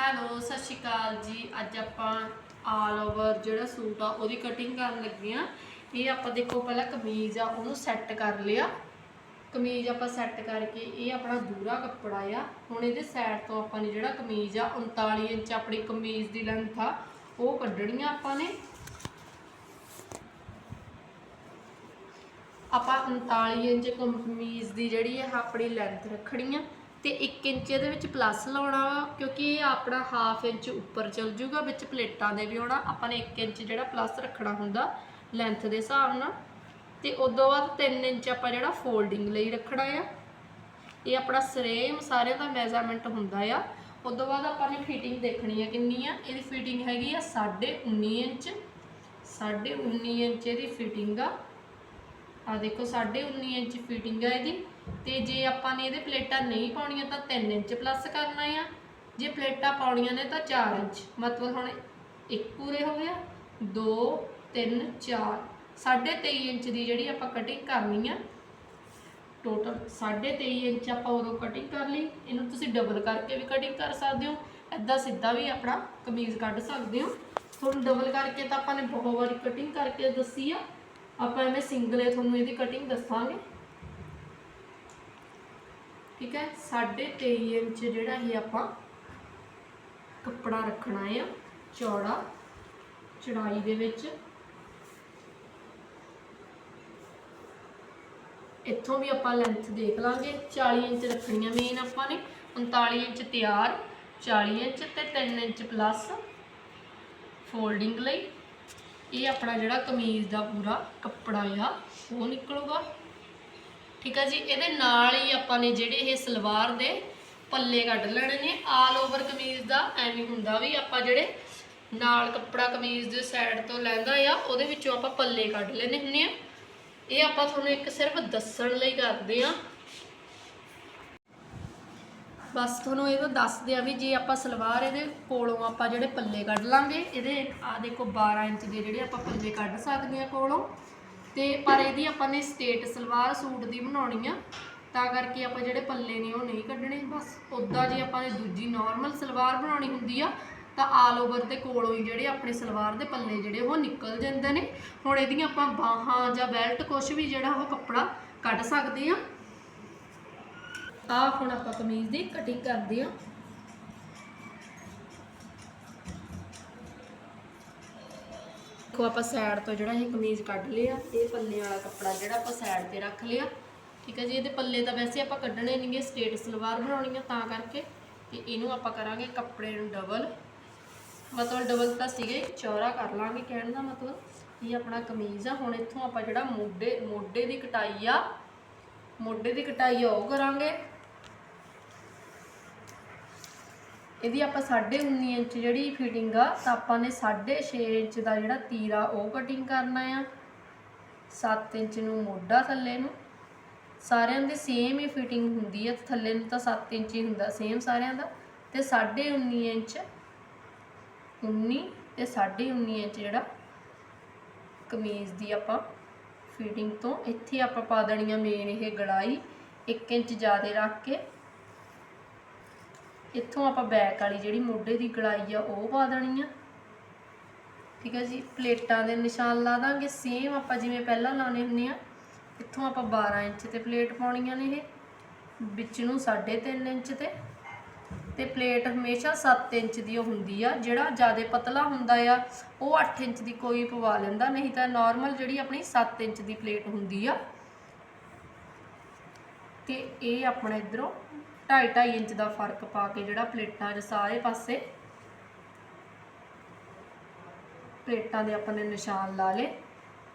Hello, ਸਤਿ ਸ਼੍ਰੀ ਅਕਾਲ ਜੀ। ਅੱਜ ਆਪਾਂ ਆਲ ਓਵਰ ਜਿਹੜਾ ਸੂਟ ਆ, ਉਹਦੀ ਕਟਿੰਗ ਕਰਨ ਲੱਗੇ ਆ। ਇਹ ਆਪਾਂ ਦੇਖੋ, ਪਹਿਲਾਂ ਕਮੀਜ਼ ਆ, ਉਹਨੂੰ ਸੈੱਟ ਕਰ ਲਿਆ। ਕਮੀਜ਼ ਆਪਾਂ ਸੈੱਟ ਕਰਕੇ, ਇਹ ਆਪਣਾ ਦੂਰਾ ਕੱਪੜਾ ਆ। ਹੁਣ ਇਹਦੇ ਸਾਈਡ ਤੋਂ ਆਪਾਂ ਨੇ ਜਿਹੜਾ ਕਮੀਜ਼ ਆ 39 ਇੰਚ ਆਪਣੀ ਕਮੀਜ਼ ਦੀ ਲੈਂਥ ਆ, ਉਹ ਕੱਢਣੀ ਆ ਆਪਾਂ ਨੇ। ਆਪਾਂ 39 ਇੰਚ ਕਮੀਜ਼ ਦੀ ਜਿਹੜੀ ਹੈ ਆਪਣੀ ਲੈਂਥ ਰੱਖਣੀ ਆ। ਤੇ 1 ਇੰਚ ਇਹਦੇ ਵਿੱਚ ਪਲੱਸ ਲਾਉਣਾ ਵਾ, ਕਿਉਂਕਿ ਇਹ ਆਪਣਾ ਹਾਫ ਇੰਚ ਉੱਪਰ ਚਲ ਜੂਗਾ, ਵਿੱਚ ਪਲੇਟਾਂ ਦੇ ਵੀ ਆਉਣਾ। ਆਪਾਂ ਨੇ 1 ਇੰਚ ਜਿਹੜਾ ਪਲੱਸ ਰੱਖਣਾ ਹੁੰਦਾ ਲੈਂਥ ਦੇ ਹਿਸਾਬ ਨਾਲ। ਤੇ ਉਦੋਂ ਬਾਅਦ 3 ਇੰਚ ਆਪਾਂ ਜਿਹੜਾ ਫੋਲਡਿੰਗ ਲਈ ਰੱਖਣਾ ਆ। ਇਹ ਆਪਣਾ ਸੇਮ ਸਾਰਿਆਂ ਦਾ ਮੈਜ਼ਰਮੈਂਟ ਹੁੰਦਾ ਆ। ਉਦੋਂ ਬਾਅਦ ਆਪਾਂ ਨੇ ਫਿਟਿੰਗ ਦੇਖਣੀ ਆ ਕਿੰਨੀ ਆ। ਇਹਦੀ ਫਿਟਿੰਗ ਹੈਗੀ ਆ 19.5 ਇੰਚ। 19.5 ਇੰਚ ਇਹਦੀ ਫਿਟਿੰਗ ਆ। ਆ ਦੇਖੋ 19.5 ਇੰਚ ਫਿਟਿੰਗ ਆ ਇਹਦੀ। ਤੇ ਜੇ ਆਪਾਂ ਨੇ ਇਹਦੇ ਪਲੇਟਾਂ ਨਹੀਂ ਪਾਉਣੀਆਂ ਤਾਂ 3 ਇੰਚ ਪਲੱਸ ਕਰਨਾ ਆ। ਜੇ ਪਲੇਟਾਂ ਪਾਉਣੀਆਂ ਨੇ ਤਾਂ 4 ਇੰਚ। ਮਤਲਬ ਹੁਣ ਇੱਕ ਪੂਰੇ ਹੋ ਗਿਆ। 2 3 4 23 ਇੰਚ ਦੀ ਜਿਹੜੀ ਆਪਾਂ ਕਟਿੰਗ ਕਰਨੀ ਆ ਟੋਟਲ 23 ਇੰਚ ਆਪਾਂ ਉਦੋਂ ਕਟਿੰਗ ਕਰ ਲਈ। ਇਹਨੂੰ ਤੁਸੀਂ ਡਬਲ ਕਰਕੇ ਵੀ ਕਟਿੰਗ ਕਰ ਸਕਦੇ ਹੋ। ਐਦਾਂ ਸਿੱਧਾ ਵੀ ਆਪਣਾ ਕਮੀਜ਼ ਕੱਢ ਸਕਦੇ ਹੋ। ਤੁਹਾਨੂੰ ਡਬਲ ਕਰਕੇ ਤਾਂ ਆਪਾਂ ਨੇ ਬਹੁਤ ਵਾਰੀ ਕਟਿੰਗ ਕਰਕੇ ਦੱਸੀ ਆ। ਆਪਾਂ ਐਵੇਂ ਸਿੰਗਲੇ ਤੁਹਾਨੂੰ ਇਹਦੀ ਕਟਿੰਗ ਦੱਸਾਂਗੇ। ਠੀਕ ਹੈ? 23 ਇੰਚ ਜਿਹੜਾ ਇਹ ਆਪਾਂ ਕੱਪੜਾ ਰੱਖਣਾ ਆ, ਚੌੜਾ, ਚੜਾਈ ਦੇ ਵਿੱਚ। ਇੱਥੋਂ ਵੀ ਆਪਾਂ ਲੈਂਥ ਦੇਖ ਲਾਂਗੇ। 40 ਇੰਚ ਰੱਖਣੀਆਂ ਮੇਨ ਆਪਾਂ ਨੇ। 39 ਇੰਚ ਤਿਆਰ 40 ਇੰਚ ਤੇ 3 ਇੰਚ ਪਲੱਸ ਫੋਲਡਿੰਗ ਲਈ। ਇਹ ਆਪਣਾ ਜਿਹੜਾ ਕਮੀਜ਼ ਦਾ ਪੂਰਾ ਕੱਪੜਾ ਆ, ਉਹ ਨਿਕਲੂਗਾ। ਠੀਕ ਆ ਜੀ, ਇਹਦੇ ਨਾਲ ਹੀ ਆਪਾਂ ਨੇ ਜਿਹੜੇ ਇਹ ਸਲਵਾਰ ਦੇ ਪੱਲੇ ਕੱਢ ਲੈਣੇ ਨੇ। ਆਲ ਓਵਰ ਕਮੀਜ਼ ਦਾ ਐਵੇਂ ਹੁੰਦਾ ਵੀ ਆਪਾਂ ਜਿਹੜੇ ਨਾਲ ਕੱਪੜਾ ਕਮੀਜ਼ ਦੇ ਸਾਈਡ ਤੋਂ ਲੈਂਦਾ ਆ, ਉਹਦੇ ਵਿੱਚੋਂ ਆਪਾਂ ਪੱਲੇ ਕੱਢ ਲੈਣੇ ਹੁੰਦੇ ਆ। ਇਹ ਆਪਾਂ ਤੁਹਾਨੂੰ ਇੱਕ ਸਿਰਫ ਦੱਸਣ ਲਈ ਕਰਦੇ ਆ। ਬਸ ਤੁਹਾਨੂੰ ਇਹ ਦੱਸਦੇ ਆ ਵੀ ਜੇ ਆਪਾਂ ਸਲਵਾਰ ਇਹਦੇ ਕੋਲੋਂ ਆਪਾਂ ਜਿਹੜੇ ਪੱਲੇ ਕੱਢ ਲਾਂਗੇ, ਇਹਦੇ ਆ ਦੇਖੋ 12 ਇੰਚ ਦੇ ਜਿਹੜੇ ਆਪਾਂ ਪੱਲੇ ਕੱਢ ਸਕਦੇ ਆ ਕੋਲੋਂ। ਤੇ ਪਰ ਇਹਦੀ ਆਪਾਂ ਨੇ ਸਟੇਟ ਸਲਵਾਰ ਸੂਟ ਦੀ ਬਣਾਉਣੀ ਆ, ਤਾਂ ਕਰਕੇ ਆਪਾਂ ਜਿਹੜੇ ਪੱਲੇ ਨੇ ਉਹ ਨਹੀਂ ਕੱਢਣੇ, ਬਸ ਉਦਾਂ ਜੇ ਆਪਾਂ ਨੇ ਦੂਜੀ ਨਾਰਮਲ ਸਲਵਾਰ ਬਣਾਉਣੀ ਹੁੰਦੀ ਆ, ਤਾਂ ਆਲ ਓਵਰ ਦੇ ਕੋਲੋਂ ਹੀ ਜਿਹੜੇ ਆਪਣੇ ਸਲਵਾਰ ਦੇ ਪੱਲੇ ਜਿਹੜੇ ਉਹ ਨਿਕਲ ਜਾਂਦੇ ਨੇ। ਹੁਣ ਇਹਦੀਆਂ ਆਪਾਂ ਬਾਹਾਂ ਜਾਂ ਬੈਲਟ ਕੁਝ ਵੀ ਜਿਹੜਾ ਉਹ ਕੱਪੜਾ ਕੱਢ ਸਕਦੇ ਆ। ਆ ਹੁਣ ਆਪਾਂ ਕਮੀਜ਼ ਦੀ ਕਟਿੰਗ ਕਰਦੇ ਆ। ਦੇਖੋ ਆਪਾਂ ਸਾਈਡ ਤੋਂ ਜਿਹੜਾ ਇਹ ਕਮੀਜ਼ ਕੱਢ ਲਿਆ, ਇਹ ਪੱਲੇ ਵਾਲਾ ਕੱਪੜਾ ਜਿਹੜਾ ਆਪਾਂ ਸਾਈਡ ਤੇ ਰੱਖ ਲਿਆ। ਠੀਕ ਹੈ ਜੀ, ਇਹਦੇ ਪੱਲੇ ਤਾਂ ਵੈਸੇ ਆਪਾਂ ਕੱਢਣੇ ਨਹੀਂਗੇ ਸਟੇਟ ਸਲਵਾਰ ਬਣਾਉਣੀ ਆ ਤਾਂ ਕਰਕੇ। ਤੇ ਇਹਨੂੰ ਆਪਾਂ ਕਰਾਂਗੇ ਕੱਪੜੇ ਨੂੰ ਡਬਲ ਮਤਲਬ ਡਬਲ ਤਾਂ ਸੀਗੇ, ਚੌੜਾ ਕਰ ਲਾਂਗੇ ਕਹਿਣ ਦਾ ਮਤਲਬ। ਇਹ ਆਪਣਾ ਕਮੀਜ਼ ਆ, ਹੁਣ ਇੱਥੋਂ ਆਪਾਂ ਜਿਹੜਾ ਮੋਢੇ ਮੋਢੇ ਦੀ ਕਟਾਈ ਆ, ਮੋਢੇ ਦੀ ਕਟਾਈ ਆ, ਉਹ ਕਰਾਂਗੇ। ਇਹਦੀ ਆਪਾਂ 19.5 ਇੰਚ ਜਿਹੜੀ ਫਿਟਿੰਗ ਆ, ਤਾਂ ਆਪਾਂ ਨੇ 6.5 ਇੰਚ ਦਾ ਜਿਹੜਾ ਤੀਰਾ ਉਹ ਕਟਿੰਗ ਕਰਨਾ ਆ। 7 ਇੰਚ ਨੂੰ ਮੋਢਾ ਥੱਲੇ ਨੂੰ। ਸਾਰਿਆਂ ਦੀ ਸੇਮ ਹੀ ਫਿਟਿੰਗ ਹੁੰਦੀ ਹੈ ਥੱਲੇ ਨੂੰ ਤਾਂ 7 ਇੰਚ ਹੀ ਹੁੰਦਾ ਸੇਮ ਸਾਰਿਆਂ ਦਾ। ਤੇ 19.5 ਇੰਚ 19 ਤੇ 19.5 ਇੰਚ ਜਿਹੜਾ ਕਮੀਜ਼ ਦੀ ਆਪਾਂ ਫਿਟਿੰਗ ਤੋਂ ਇੱਥੇ ਆਪਾਂ ਪਾ ਦੇਣੀ ਆ ਮੇਨ ਇਹ ਗੜਾਈ। 1 ਇੰਚ ਜ਼ਿਆਦਾ ਰੱਖ ਕੇ ਇੱਥੋਂ ਆਪਾਂ ਬੈਕ ਵਾਲੀ ਜਿਹੜੀ ਮੋਢੇ ਦੀ ਗਲਾਈ ਆ, ਉਹ ਪਾ ਦੇਣੀ ਆ। ਠੀਕ ਹੈ ਜੀ, ਪਲੇਟਾਂ ਦੇ ਨਿਸ਼ਾਨ ਲਾ ਦਾਂਗੇ। ਸੇਮ ਆਪਾਂ ਜਿਵੇਂ ਪਹਿਲਾਂ ਲਾਉਣੇ ਹੁੰਦੇ ਆ, ਇੱਥੋਂ ਆਪਾਂ 12 ਇੰਚ ਤੇ ਪਲੇਟ ਪਾਉਣੀਆਂ ਨੇ ਇਹ। ਵਿੱਚ ਨੂੰ 3.5 ਇੰਚ ਤੇ। ਤੇ ਪਲੇਟ ਹਮੇਸ਼ਾ 7 ਇੰਚ ਦੀ ਹੁੰਦੀ ਆ, ਜਿਹੜਾ ਜ਼ਿਆਦਾ ਪਤਲਾ ਹੁੰਦਾ ਆ, ਉਹ 8 ਇੰਚ ਦੀ ਕੋਈ ਪਵਾ ਲੈਂਦਾ, ਨਹੀਂ ਤਾਂ ਨਾਰਮਲ ਜਿਹੜੀ ਆਪਣੀ 7 ਇੰਚ ਦੀ ਪਲੇਟ ਹੁੰਦੀ ਆ। ਤੇ ਇਹ ਆਪਣਾ ਇਧਰੋਂ 2.5 2.5 ਇੰਚ ਦਾ ਫ਼ਰਕ ਪਾ ਕੇ ਜਿਹੜਾ ਪਲੇਟਾਂ 'ਚ ਸਾਰੇ ਪਾਸੇ ਪਲੇਟਾਂ ਦੇ ਆਪਾਂ ਨੇ ਨਿਸ਼ਾਨ ਲਾ ਲਏ।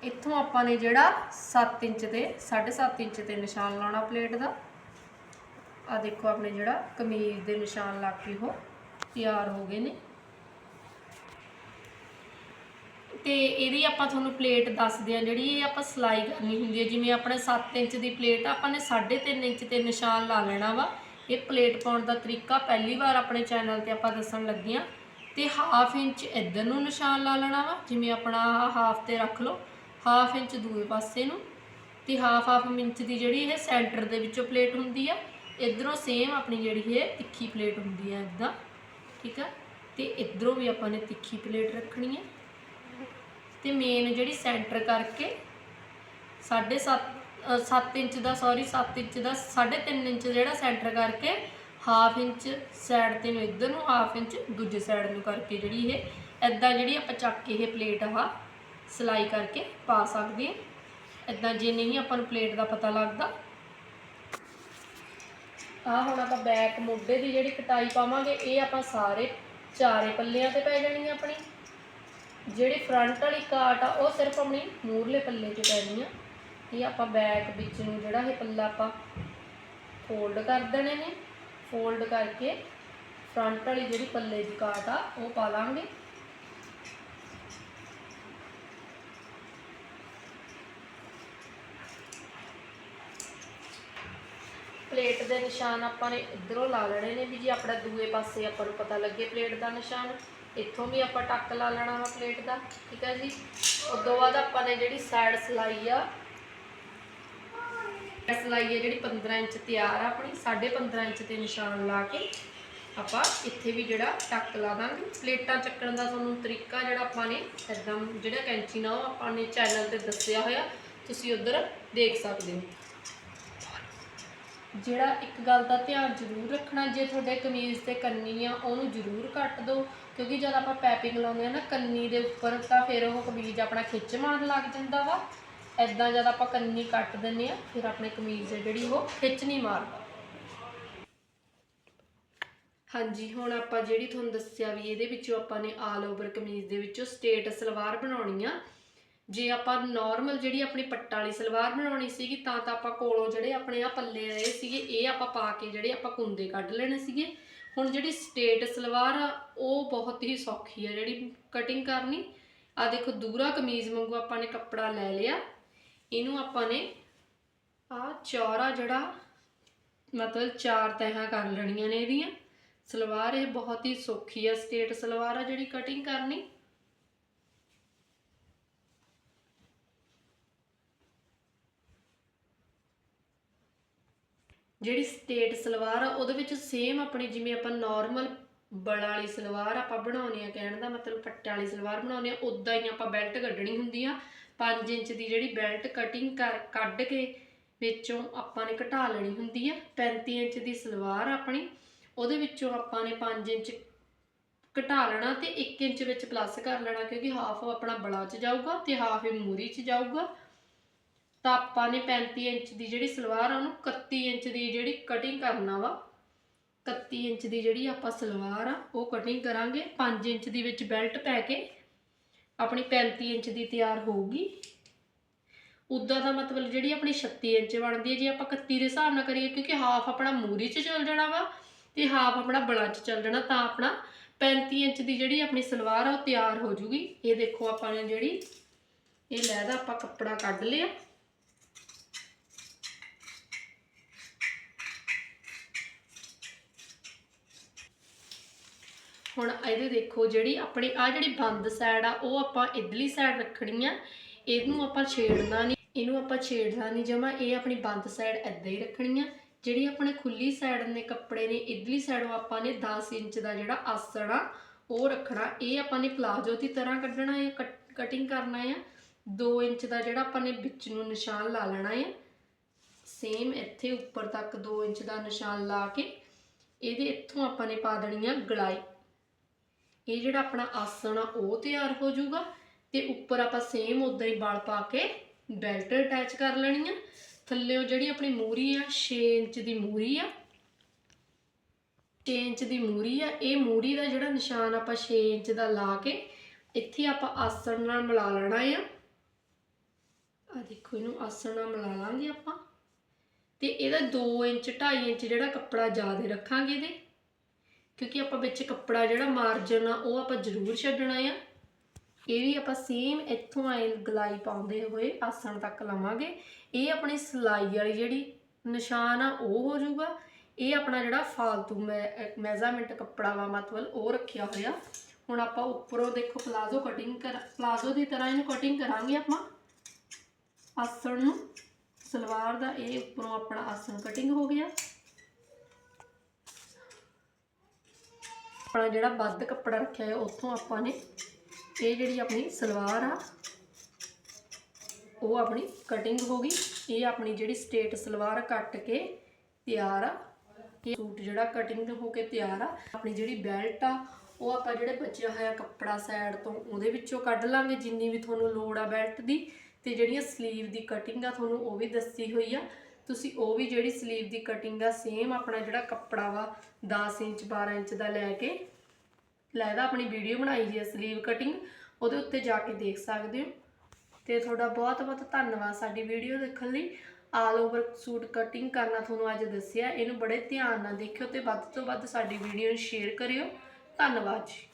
ਇੱਥੋਂ ਆਪਾਂ ਨੇ ਜਿਹੜਾ 7 ਇੰਚ ਤੇ 7.5 ਇੰਚ ਤੇ ਨਿਸ਼ਾਨ ਲਾਉਣਾ ਪਲੇਟ ਦਾ। ਆ ਦੇਖੋ ਆਪਣੇ ਜਿਹੜਾ ਕਮੀਜ਼ ਦੇ ਨਿਸ਼ਾਨ ਲਾ ਕੇ ਉਹ ਤਿਆਰ ਹੋ ਗਏ ਨੇ। ਤੇ ਇਹਦੀ ਆਪਾਂ ਤੁਹਾਨੂੰ ਪਲੇਟ ਦੱਸਦੇ ਆ ਜਿਹੜੀ ਇਹ ਆਪਾਂ ਸਿਲਾਈ ਕਰਨੀ ਹੁੰਦੀ ਹੈ। ਜਿਵੇਂ ਆਪਣੇ 7 ਇੰਚ ਦੀ ਪਲੇਟ ਆਪਾਂ ਨੇ 3.5 ਇੰਚ ਤੇ ਨਿਸ਼ਾਨ ਲਾ ਲੈਣਾ ਵਾ। ਇਹ ਪਲੇਟ ਪਾਉਣ ਦਾ ਤਰੀਕਾ ਪਹਿਲੀ ਵਾਰ ਆਪਣੇ ਚੈਨਲ ਤੇ ਆਪਾਂ ਦੱਸਣ ਲੱਗੇ ਆ ਤੇ ਹਾਫ ਇੰਚ ਇੱਧਰ ਨੂੰ ਨਿਸ਼ਾਨ ਲਾ ਲੈਣਾ ਵਾ, ਜਿਵੇਂ ਆਪਣਾ ਹਾਫ ਤੇ ਰੱਖ ਲਓ ਹਾਫ ਇੰਚ ਦੂਏ ਪਾਸੇ ਨੂੰ। ਤੇ ਹਾਫ ਹਾਫ ਇੰਚ ਦੀ ਜਿਹੜੀ ਇਹ ਸੈਂਟਰ ਦੇ ਵਿੱਚੋਂ ਪਲੇਟ ਹੁੰਦੀ ਆ, ਇਧਰੋਂ ਸੇਮ ਆਪਣੀ ਜਿਹੜੀ ਇਹ ਤਿੱਖੀ ਪਲੇਟ ਹੁੰਦੀ ਆ ਇਦਾਂ, ਠੀਕ ਆ? ਤੇ ਇਧਰੋਂ ਵੀ ਆਪਾਂ ਨੇ ਤਿੱਖੀ ਪਲੇਟ ਰੱਖਣੀ ਹੈ ਤੇ ਮੇਨ ਜਿਹੜੀ ਸੈਂਟਰ ਕਰਕੇ 7.5 7 ਇੰਚ ਦਾ ਸੌਰੀ 7 ਇੰਚ ਦਾ 3.5 ਇੰਚ ਜਿਹੜਾ ਸੈਂਟਰ ਕਰਕੇ ਹਾਫ ਇੰਚ ਸਾਈਡ ਤੇ ਨੂੰ ਇੱਧਰ ਨੂੰ ਹਾਫ ਇੰਚ ਦੂਜੇ ਸਾਈਡ ਨੂੰ ਕਰਕੇ ਜਿਹੜੀ ਇਹ ਐਦਾਂ ਜਿਹੜੀ ਆਪਾਂ ਚੱਕ ਕੇ ਇਹ ਪਲੇਟ ਆ ਸਿਲਾਈ ਕਰਕੇ ਪਾ ਸਕਦੇ ਹਾਂ। ਐਦਾਂ ਜੇ ਨਹੀਂ ਆਪਾਂ ਨੂੰ ਪਲੇਟ ਦਾ ਪਤਾ ਲੱਗਦਾ। ਆ ਹੁਣ ਆਪਾਂ ਬੈਕ ਮੋਢੇ ਦੀ ਜਿਹੜੀ ਕਟਾਈ ਪਾਵਾਂਗੇ, ਇਹ ਆਪਾਂ ਸਾਰੇ ਚਾਰੇ ਪੱਲਿਆਂ ਤੇ ਪੈ ਜਾਣੀ ਆਪਣੀ। ਜਿਹੜੀ ਫਰੰਟ ਵਾਲੀ ਕਾਟ ਆ, ਉਹ ਸਿਰਫ ਆਪਣੀ ਮੂਰਲੇ ਪੱਲੇ 'ਚ ਪੈਣੀ ਆ। ਇਹ ਆਪਾਂ ਬੈਕ ਵਿੱਚ ਨੂੰ ਜਿਹੜਾ ਇਹ ਪੱਲਾ ਆਪਾਂ ਫੋਲਡ ਕਰ ਦੇਣੇ ਨੇ। ਫੋਲਡ ਕਰਕੇ ਫਰੰਟ ਵਾਲੀ ਜਿਹੜੀ ਪੱਲੇ ਦੀ ਕਾਟ ਆ, ਉਹ ਪਾ ਲਾਂਗੇ। ਪਲੇਟ ਦੇ ਨਿਸ਼ਾਨ ਆਪਾਂ ਨੇ ਇਧਰੋਂ ਲਾ ਲੈਣੇ ਨੇ ਵੀ ਜੀ ਆਪਣਾ ਦੂਏ ਪਾਸੇ ਆਪਾਂ ਨੂੰ ਪਤਾ ਲੱਗੇ ਪਲੇਟ ਦਾ ਨਿਸ਼ਾਨ, ਇੱਥੋਂ ਵੀ ਆਪਾਂ ਟੱਕ ਲਾ ਲੈਣਾ ਵਾ ਪਲੇਟ ਦਾ, ਠੀਕ ਹੈ ਜੀ। ਉਸ ਤੋਂ ਬਾਅਦ ਆਪਾਂ ਨੇ ਜਿਹੜੀ ਸਾਈਡ ਸਿਲਾਈ ਆ ਸਿਲਾਈ ਹੈ ਜਿਹੜੀ 15 ਇੰਚ ਤਿਆਰ ਆ ਆਪਣੀ 15.5 ਇੰਚ ਤੇ ਨਿਸ਼ਾਨ ਲਾ ਕੇ ਆਪਾਂ ਇੱਥੇ ਵੀ ਜਿਹੜਾ ਟੱਕ ਲਾ ਦਾਂਗੇ। ਪਲੇਟਾਂ ਚੱਕਣ ਦਾ ਤੁਹਾਨੂੰ ਤਰੀਕਾ ਜਿਹੜਾ ਆਪਾਂ ਨੇ ਇਦਾਂ ਜਿਹੜਾ ਕੈਂਚੀ ਨਾਲ ਉਹ ਆਪਾਂ ਨੇ ਚੈਨਲ ਤੇ ਦੱਸਿਆ ਹੋਇਆ, ਤੁਸੀਂ ਉਧਰ ਦੇਖ ਸਕਦੇ ਹੋ। ਜਿਹੜਾ ਇੱਕ ਗੱਲ ਦਾ ਧਿਆਨ ਜ਼ਰੂਰ ਰੱਖਣਾ, ਜੇ ਤੁਹਾਡੇ ਕਮੀਜ਼ ਤੇ ਕੰਨੀ ਆ, ਉਹਨੂੰ ਜ਼ਰੂਰ ਕੱਟ ਦਿਓ, ਕਿਉਂਕਿ ਜਦ ਆਪਾਂ ਪੈਪਿੰਗ ਲਾਉਂਦੇ ਆ ਨਾ, ਕੰਨੀ ਦੇ ਉੱਪਰ ਤਾਂ ਫਿਰ ਉਹ ਕਮੀਜ਼ ਆਪਣਾ ਖਿੱਚ ਮਾਰਨ ਲੱਗ ਜਾਂਦਾ ਵਾ। ਐਦਾਂ ਜਦ ਆਪਾਂ ਕੰਨੀ ਕੱਟ ਦਿੰਨੇ ਆ ਫਿਰ ਆਪਣੇ ਕਮੀਜ਼ ਹੈ ਜਿਹੜੀ ਉਹ ਖਿੱਚ ਨਹੀਂ ਮਾਰਦਾ। ਹਾਂਜੀ, ਹੁਣ ਆਪਾਂ ਜਿਹੜੀ ਤੁਹਾਨੂੰ ਦੱਸਿਆ ਵੀ ਇਹਦੇ ਵਿੱਚੋਂ ਆਪਾਂ ਨੇ ਆਲ ਓਵਰ ਕਮੀਜ਼ ਦੇ ਵਿੱਚੋਂ ਸਟੇਟ ਸਲਵਾਰ ਬਣਾਉਣੀ ਆ। ਜੇ ਆਪਾਂ ਨਾਰਮਲ ਜਿਹੜੀ ਆਪਣੀ ਪੱਟਾਂ ਵਾਲੀ ਸਲਵਾਰ ਬਣਾਉਣੀ ਸੀਗੀ, ਤਾਂ ਤਾਂ ਆਪਾਂ ਕੋਲੋਂ ਜਿਹੜੇ ਆਪਣੇ ਆ ਪੱਲੇ ਰਹੇ ਸੀਗੇ, ਇਹ ਆਪਾਂ ਪਾ ਕੇ ਜਿਹੜੇ ਆਪਾਂ ਕੁੰਦੇ ਕੱਢ ਲੈਣੇ ਸੀਗੇ। ਹੁਣ ਜਿਹੜੀ ਸਟੇਟ ਸਲਵਾਰ ਆ, ਉਹ ਬਹੁਤ ਹੀ ਸੌਖੀ ਆ, ਜਿਹੜੀ ਕਟਿੰਗ ਕਰਨੀ। ਆ ਦੇਖੋ, ਦੂਰਾ ਕਮੀਜ਼ ਵਾਂਗੂ ਆਪਾਂ ਨੇ ਕੱਪੜਾ ਲੈ ਲਿਆ। ਇਹਨੂੰ ਆਪਾਂ ਨੇ ਆ ਚੌੜਾ ਜਿਹੜਾ ਮਤਲਬ ਚਾਰ ਤਹਾਂ ਕਰ ਲੈਣੀਆਂ ਨੇ ਇਹਦੀਆਂ। ਸਲਵਾਰ ਇਹ ਬਹੁਤ ਹੀ ਸੌਖੀ ਆ, ਸਟੇਟ ਸਲਵਾਰ ਆ ਜਿਹੜੀ ਕਟਿੰਗ ਕਰਨੀ। ਜਿਹੜੀ ਸਟੇਟ ਸਲਵਾਰ ਆ, ਉਹਦੇ ਵਿੱਚ ਸੇਮ ਆਪਣੀ ਜਿਵੇਂ ਆਪਾਂ ਨਾਰਮਲ ਬਲ ਵਾਲੀ ਸਲਵਾਰ ਆਪਾਂ ਬਣਾਉਣੀ ਆ, ਕਹਿਣ ਦਾ ਮਤਲਬ ਪੱਟੇ ਵਾਲੀ ਸਲਵਾਰ ਬਣਾਉਣੀ ਆ ਉਦਾਂ ਹੀ ਆਪਾਂ ਬੈਲਟ ਕੱਢਣੀ ਹੁੰਦੀ ਆ। 5 ਇੰਚ ਦੀ ਜਿਹੜੀ ਬੈਲਟ ਕਟਿੰਗ ਕਰ, ਕੱਢ ਕੇ ਵਿੱਚੋਂ ਆਪਾਂ ਨੇ ਘਟਾ ਲੈਣੀ ਹੁੰਦੀ ਆ 35 ਇੰਚ ਦੀ ਸਲਵਾਰ ਆਪਣੀ, ਉਹਦੇ ਵਿੱਚੋਂ ਆਪਾਂ ਨੇ 5 ਇੰਚ ਘਟਾ ਲੈਣਾ ਤੇ 1 ਇੰਚ ਵਿੱਚ ਪਲੱਸ ਕਰ ਲੈਣਾ, ਕਿਉਂਕਿ ਹਾਫ ਆਪਣਾ ਬਲਾ ਚ ਜਾਊਗਾ ਤੇ ਹਾਫ ਇਹ ਮੂਰੀ ਚ ਜਾਊਗਾ। ਤਾਂ ਆਪਾਂ ਨੇ 35 ਇੰਚ ਦੀ ਜਿਹੜੀ ਸਲਵਾਰ ਆ, ਉਹਨੂੰ 31 ਇੰਚ ਦੀ ਜਿਹੜੀ ਕਟਿੰਗ ਕਰਨਾ ਵਾ 31 ਇੰਚ ਦੀ ਜਿਹੜੀ ਆਪਾਂ ਸਲਵਾਰ ਆ, ਉਹ ਕਟਿੰਗ ਕਰਾਂਗੇ। 5 ਇੰਚ ਦੀ ਵਿੱਚ ਬੈਲਟ ਪੈ ਕੇ ਆਪਣੀ 35 ਇੰਚ ਦੀ ਤਿਆਰ ਹੋਊਗੀ। ਉਦਾਂ ਦਾ ਮਤਲਬ ਜਿਹੜੀ ਆਪਣੀ 36 ਇੰਚ ਬਣਦੀ ਹੈ, ਜੇ ਆਪਾਂ 31 ਦੇ ਹਿਸਾਬ ਨਾਲ ਕਰੀਏ, ਕਿਉਂਕਿ ਹਾਫ ਆਪਣਾ ਮੂਰੀ 'ਚ ਚੱਲ ਜਾਣਾ ਵਾ ਤੇ ਹਾਫ ਆਪਣਾ ਬਲਾਂ 'ਚ ਚੱਲ ਜਾਣਾ, ਤਾਂ ਆਪਣਾ 35 ਇੰਚ ਦੀ ਜਿਹੜੀ ਆਪਣੀ ਸਲਵਾਰ ਆ, ਉਹ ਤਿਆਰ ਹੋ ਜੂਗੀ। ਇਹ ਦੇਖੋ ਆਪਾਂ ਨੇ ਜਿਹੜੀ, ਇਹ ਲੈਦਾ ਆਪਾਂ ਕੱਪੜਾ ਕੱਢ ਲਿਆ। ਹੁਣ ਇਹਦੇ ਦੇਖੋ, ਜਿਹੜੀ ਆਪਣੀ ਆ ਜਿਹੜੀ ਬੰਦ ਸਾਈਡ ਆ, ਉਹ ਆਪਾਂ ਇਧਰਲੀ ਸਾਈਡ ਰੱਖਣੀ ਆ। ਇਹਨੂੰ ਆਪਾਂ ਛੇੜਨਾ ਨਹੀਂ, ਇਹਨੂੰ ਆਪਾਂ ਛੇੜਨਾ ਨਹੀਂ ਜਮਾ। ਇਹ ਆਪਣੀ ਬੰਦ ਸਾਈਡ ਇੱਦਾਂ ਹੀ ਰੱਖਣੀ ਆ। ਜਿਹੜੀ ਆਪਣੇ ਖੁੱਲੀ ਸਾਈਡ ਨੇ ਕੱਪੜੇ ਨੇ, ਇਧਰਲੀ ਸਾਈਡੋਂ ਆਪਾਂ ਨੇ 10 ਇੰਚ ਦਾ ਜਿਹੜਾ ਆਸਣ ਆ, ਉਹ ਰੱਖਣਾ। ਇਹ ਆਪਾਂ ਨੇ ਪਲਾਜੋ ਦੀ ਤਰ੍ਹਾਂ ਕੱਢਣਾ ਹੈ ਕਟਿੰਗ ਕਰਨਾ ਹੈ 2 ਇੰਚ ਦਾ ਜਿਹੜਾ ਆਪਾਂ ਨੇ ਵਿੱਚ ਨੂੰ ਨਿਸ਼ਾਨ ਲਾ ਲੈਣਾ ਹੈ ਸੇਮ ਇੱਥੇ ਉੱਪਰ ਤੱਕ 2 ਇੰਚ ਦਾ ਨਿਸ਼ਾਨ ਲਾ ਕੇ, ਇਹਦੇ ਇੱਥੋਂ ਆਪਾਂ ਨੇ ਪਾ ਦੇਣੀ ਆ ਗਲਾਈ। ਇਹ ਜਿਹੜਾ ਆਪਣਾ ਆਸਣ ਆ, ਉਹ ਤਿਆਰ ਹੋ ਜਾਊਗਾ ਤੇ ਉੱਪਰ ਆਪਾਂ ਸੇਮ ਉਦਾਂ ਹੀ ਬਾਲ ਪਾ ਕੇ ਬੈਲਟ ਅਟੈਚ ਕਰ ਲੈਣੀ ਆ। ਥੱਲੇੋਂ ਜਿਹੜੀ ਆਪਣੀ ਮੂਰੀ ਆ 6 ਇੰਚ ਦੀ ਮੂਰੀ ਆ। 6 ਇੰਚ ਦੀ ਮੂਰੀ ਆ। ਇਹ ਮੂਰੀ ਦਾ ਜਿਹੜਾ ਨਿਸ਼ਾਨ ਆਪਾਂ 6 ਇੰਚ ਦਾ ਲਾ ਕੇ ਇੱਥੇ ਆਪਾਂ ਆਸਣ ਨਾਲ ਮਿਲਾ ਲੈਣਾ ਆ। ਆ ਦੇਖੋ, ਇਹਨੂੰ ਆਸਣ ਨਾਲ ਮਿਲਾ ਲਾਂਗੇ ਆਪਾਂ। ਤੇ ਇਹਦਾ 2 ਇੰਚ 2.5 ਇੰਚ ਜਿਹੜਾ ਕੱਪੜਾ ਜ਼ਿਆਦਾ ਰੱਖਾਂਗੇ ਇਹਦੇ। ਕਿਉਂਕਿ ਆਪਾਂ ਵਿੱਚ ਕੱਪੜਾ ਜਿਹੜਾ ਮਾਰਜਨ ਆ, ਉਹ ਆਪਾਂ ਜ਼ਰੂਰ ਛੱਡਣਾ ਆ। ਇਹ ਵੀ ਆਪਾਂ ਸੇਮ ਇੱਥੋਂ ਆਏ ਗਲਾਈ ਪਾਉਂਦੇ ਹੋਏ ਆਸਣ ਤੱਕ ਲਵਾਂਗੇ। ਇਹ ਆਪਣੀ ਸਲਾਈ ਵਾਲੀ ਜਿਹੜੀ ਨਿਸ਼ਾਨ ਆ, ਉਹ ਹੋ ਜਾਊਗਾ। ਇਹ ਆਪਣਾ ਜਿਹੜਾ ਫਾਲਤੂ ਮੈਜ਼ਰਮੈਂਟ ਕੱਪੜਾ ਵਾ ਮਤਲਬ ਉਹ ਰੱਖਿਆ ਹੋਇਆ। ਹੁਣ ਆਪਾਂ ਉੱਪਰੋਂ ਦੇਖੋ ਪਲਾਜ਼ੋ ਕਟਿੰਗ ਕਰ ਪਲਾਜ਼ੋ ਦੀ ਤਰ੍ਹਾਂ ਇਹਨੂੰ ਕਟਿੰਗ ਕਰਾਂਗੇ ਆਪਾਂ। ਆਸਣ ਨੂੰ, ਸਲਵਾਰ ਦਾ ਇਹ ਉੱਪਰੋਂ ਆਪਣਾ ਆਸਣ ਕਟਿੰਗ ਹੋ ਗਿਆ। ਆਪਣਾ ਜਿਹੜਾ ਵੱਧ ਕੱਪੜਾ ਰੱਖਿਆ ਹੈ ਉੱਥੋਂ ਆਪਾਂ ਨੇ ਇਹ ਜਿਹੜੀ ਆਪਣੀ ਸਲਵਾਰ ਆ, ਉਹ ਆਪਣੀ ਕਟਿੰਗ ਹੋ ਗਈ। ਇਹ ਆਪਣੀ ਜਿਹੜੀ ਸਟੇਟ ਸਲਵਾਰ ਕੱਟ ਕੇ ਤਿਆਰ ਆ। ਇਹ ਸੂਟ ਜਿਹੜਾ ਕਟਿੰਗ ਹੋ ਕੇ ਤਿਆਰ ਆ। ਆਪਣੀ ਜਿਹੜੀ ਬੈਲਟ ਆ, ਉਹ ਆਪਾਂ ਜਿਹੜੇ ਬਚਿਆ ਹੋਇਆ ਕੱਪੜਾ ਸਾਈਡ ਤੋਂ, ਉਹਦੇ ਵਿੱਚੋਂ ਕੱਢ ਲਾਂਗੇ। ਜਿੰਨੀ ਵੀ ਤੁਹਾਨੂੰ ਲੋੜ ਆ ਬੈਲਟ ਦੀ, ਤੇ ਜਿਹੜੀਆਂ ਸਲੀਵ ਦੀ ਕਟਿੰਗ ਆ, ਤੁਹਾਨੂੰ ਉਹ ਵੀ ਦੱਸੀ ਹੋਈ ਆ। ਤੁਸੀਂ ਉਹ ਵੀ ਜਿਹੜੀ ਸਲੀਵ ਦੀ ਕਟਿੰਗ ਆ ਸੇਮ ਆਪਣਾ ਜਿਹੜਾ ਕੱਪੜਾ ਵਾ 10 ਇੰਚ 12 ਇੰਚ ਦਾ ਲੈ ਕੇ ਲੈਦਾ ਆਪਣੀ ਵੀਡੀਓ ਬਣਾਈ ਜੀ ਸਲੀਵ ਕਟਿੰਗ ਉਹਦੇ ਉੱਤੇ ਜਾ ਕੇ ਦੇਖ ਸਕਦੇ ਹੋ। ਤੇ ਤੁਹਾਡਾ ਬਹੁਤ ਬਹੁਤ ਧੰਨਵਾਦ ਸਾਡੀ ਵੀਡੀਓ ਦੇਖਣ ਲਈ। ਆਲ ਓਵਰ ਸੂਟ ਕਟਿੰਗ ਕਰਨਾ ਤੁਹਾਨੂੰ ਅੱਜ ਦੱਸਿਆ। ਇਹਨੂੰ ਬੜੇ ਧਿਆਨ ਨਾਲ ਦੇਖਿਓ ਤੇ ਵੱਧ ਤੋਂ ਵੱਧ ਸਾਡੀ ਵੀਡੀਓ ਨੂੰ ਸ਼ੇਅਰ ਕਰਿਓ। ਧੰਨਵਾਦ ਜੀ।